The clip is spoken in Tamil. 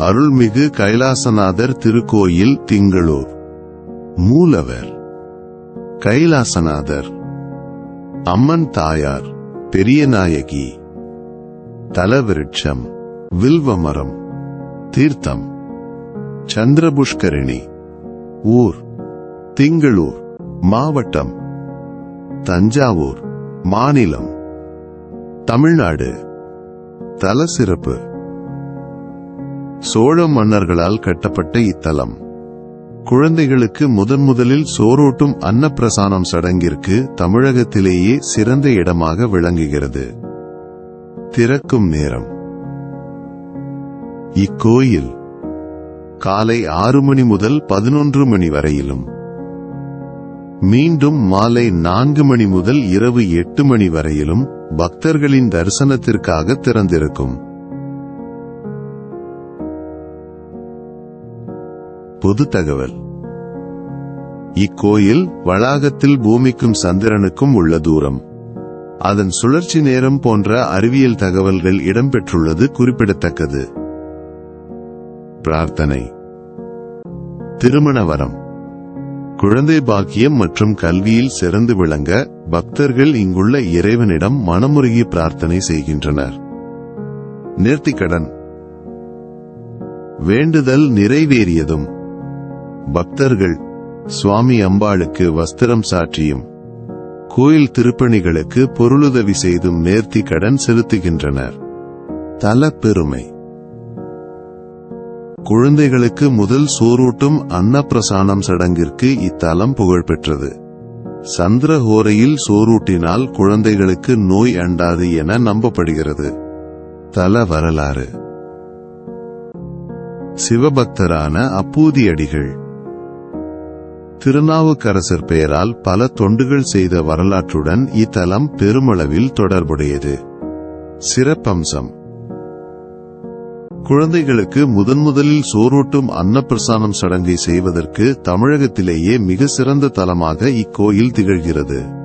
அருள்மிகு கைலாசநாதர் திருக்கோயில் திங்களூர். மூலவர். கைலாசநாதர். அம்மன் தாயார் பெரியநாயகி தலவிருட்சம். வில்வமரம். தீர்த்தம். சந்திரபுஷ்கரிணி. ஊர். திங்களூர் மாவட்டம். தஞ்சாவூர் மாநிலம். தமிழ்நாடு. தல சிறப்பு சோழ மன்னர்களால் கட்டப்பட்ட இத்தலம். குழந்தைகளுக்கு முதன் முதலில் சோறூட்டும் அன்னப்பிரசானம் சடங்கிற்கு தமிழகத்திலேயே சிறந்த இடமாக விளங்குகிறது. திறக்கும் நேரம். இக்கோயில் காலை ஆறு மணி முதல் பதினொன்று மணி வரையிலும். மீண்டும் மாலை நான்கு மணி முதல் இரவு எட்டு மணி வரையிலும் பக்தர்களின் தரிசனத்திற்காக திறந்திருக்கும். பொது தகவல். இக்கோயில் வளாகத்தில் பூமிக்கும் சந்திரனுக்கும் உள்ள தூரம். அதன் சுழற்சி நேரம் போன்ற அறிவியல் தகவல்கள் இடம்பெற்றுள்ளது குறிப்பிடத்தக்கது. பிரார்த்தனை. திருமண வரம் குழந்தை பாக்கியம் மற்றும் கல்வியில் சிறந்து விளங்க பக்தர்கள் இங்குள்ள இறைவனிடம் மனமுருகி பிரார்த்தனை செய்கின்றனர். நேர்த்திக்கடன். வேண்டுதல் நிறைவேறியதும். பக்தர்கள் சுவாமி அம்பாளுக்கு வஸ்திரம் சாற்றியும் கோயில் திருப்பணிகளுக்கு பொருளுதவி செய்தும் நேர்த்தி கடன் செலுத்துகின்றனர். தல பெருமை குழந்தைகளுக்கு முதல் சோறூட்டும் அன்னப்பிரசானம் சடங்கிற்கு இத்தலம் புகழ்பெற்றது. சந்திரஹோரையில் சோறூட்டினால் குழந்தைகளுக்கு நோய் அண்டாது என நம்பப்படுகிறது. தல வரலாறு. சிவபக்தரான அப்பூதியடிகள். திருநாவுக்கரசர் பெயரால் பல தொண்டுகள் செய்த வரலாற்றுடன் இத்தலம் பெருமளவில் தொடர்புடையது. சிறப்பம்சம். குழந்தைகளுக்கு முதன் முதலில் சோறூட்டும் அன்னப்பிரசானம் சடங்கை செய்வதற்கு தமிழகத்திலேயே மிக சிறந்த தலமாக இக்கோயில் திகழ்கிறது.